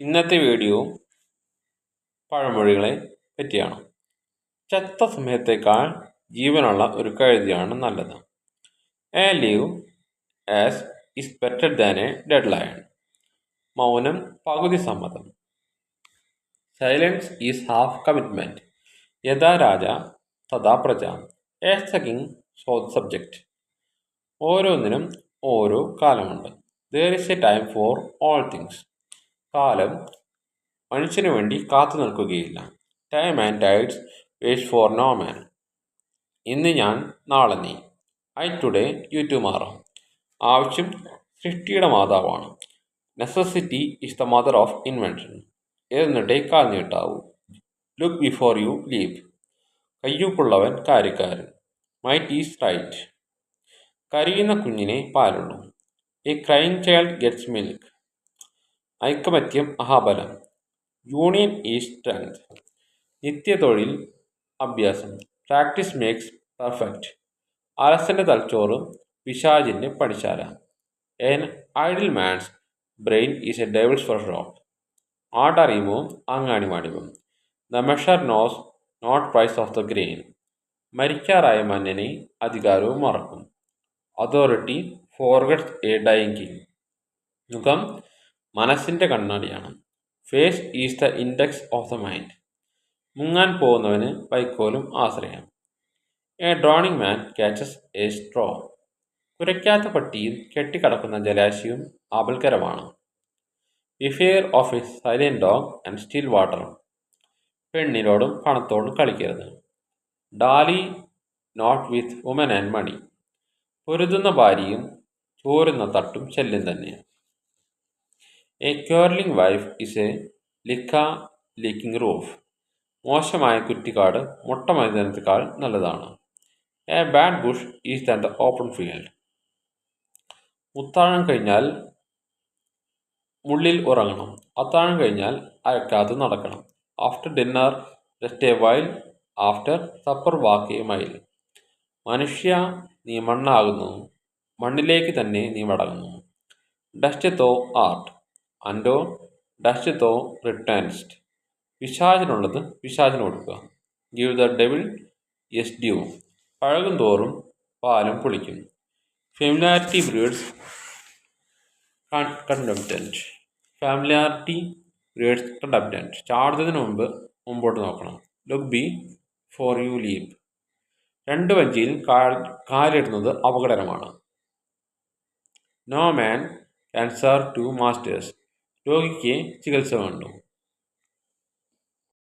ഇന്നത്തെ വീഡിയോ പഴമൊഴികളെ പറ്റിയാണ്. ചത്ത സമയത്തേക്കാൾ ജീവനുള്ള ഒരു കഴുതിയാണ് നല്ലത്. A live ass is better than a dead lion മൗനം പകുതി സമ്മതം. സൈലൻസ് ഈസ് ഹാഫ് കമ്മിറ്റ്മെന്റ് യഥാ രാജ തഥാ പ്രജ. As the king so subject ഓരോന്നിനും ഓരോ കാലമുണ്ട്. There is a time for all things കാലം മനുഷ്യന് വേണ്ടി കാത്തു നിൽക്കുകയില്ല. Time and tides waits for no man ഇന്ന് ഞാൻ നാളെ നീ. ഐ ടുഡേ യു ടു മാറാം ആവശ്യം സൃഷ്ടിയുടെ മാതാവാണ്. Necessity is the mother of invention എന്നിട്ടേ കാൽ നീട്ടാവൂ. ലുക്ക് ബിഫോർ യു ലീവ് കയ്യൂക്കുള്ളവൻ കാര്യക്കാരൻ. മൈറ്റ് ഈസ് റൈറ്റ് കരയുന്ന കുഞ്ഞിനെ പാലുള്ളൂ a crying child gets milk ഐക്കമത്യം മഹാബലം യൂണിയൻ ഈസ് സ്ട്രെങ്ത് നിത്യതൊഴിൽ അഭ്യാസം. Practice makes perfect. അലസന്റെ തലച്ചോറ് പിശാജിന്റെ പണിശാല. An idle man's brain is a devil's for shop ആടറിയുമോ അങ്ങാണി മാണിമോ the measure knows not price of the grain. മരിക്കാറായ മന്നനെ അധികാരവും മറക്കും. Authority forgets a dying king മുഖം മനസ്സിന്റെ കണ്ണാടിയാണ്. Face is the index of the mind മുങ്ങാൻ പോകുന്നവന് വൈക്കോലും ആശ്രയം. A drowning man catches a straw കുരയ്ക്കാത്ത പട്ടിയും കെട്ടിക്കടക്കുന്ന ജലാശയവും ആപൽക്കരമാണ്. Beware of a silent dog and still water പെണ്ണിനോടും പണത്തോടും കളിക്കരുത്. Dally not with woman and money പൊരുതുന്ന ഭാര്യയും ചോരുന്ന തട്ടും ശല്യം തന്നെയാണ്. A quarrelling wife is a leak leaking roof മോശമായ കുറ്റിക്കാട് മുട്ട മൈതാനത്തേക്കാൾ നല്ലതാണ്. A bad bush is than the open field മുത്താഴം കഴിഞ്ഞാൽ മുള്ളിൽ ഉറങ്ങണം. അത്താഴം കഴിഞ്ഞാൽ അയക്കാതെ നടക്കണം. After dinner just a while after supper walk a mile മനുഷ്യ നീ മണ്ണാകുന്നു മണ്ണിലേക്ക് തന്നെ നീ മടങ്ങുന്നു ഡസ്റ്റ് തോ ആർട്ട് അൻഡോ ഡസ്റ്റ് തോ റിട്ടേൺസ്ഡ്. പിശാചിനുള്ളത് പിശാചിന് കൊടുക്കുക. Give the devil his due പഴകും തോറും പാലും പുളിക്കും. Familiarity breeds contempt familiarity breeds contempt ചാടുന്നതിന് മുമ്പ് മുമ്പോട്ട് നോക്കണം. Look before you leap രണ്ട് വഞ്ചിയിൽ കാലിടുന്നത് അപകടകരമാണ്. No man can serve two masters രോഗിക്ക് ചികിത്സ വേണ്ടു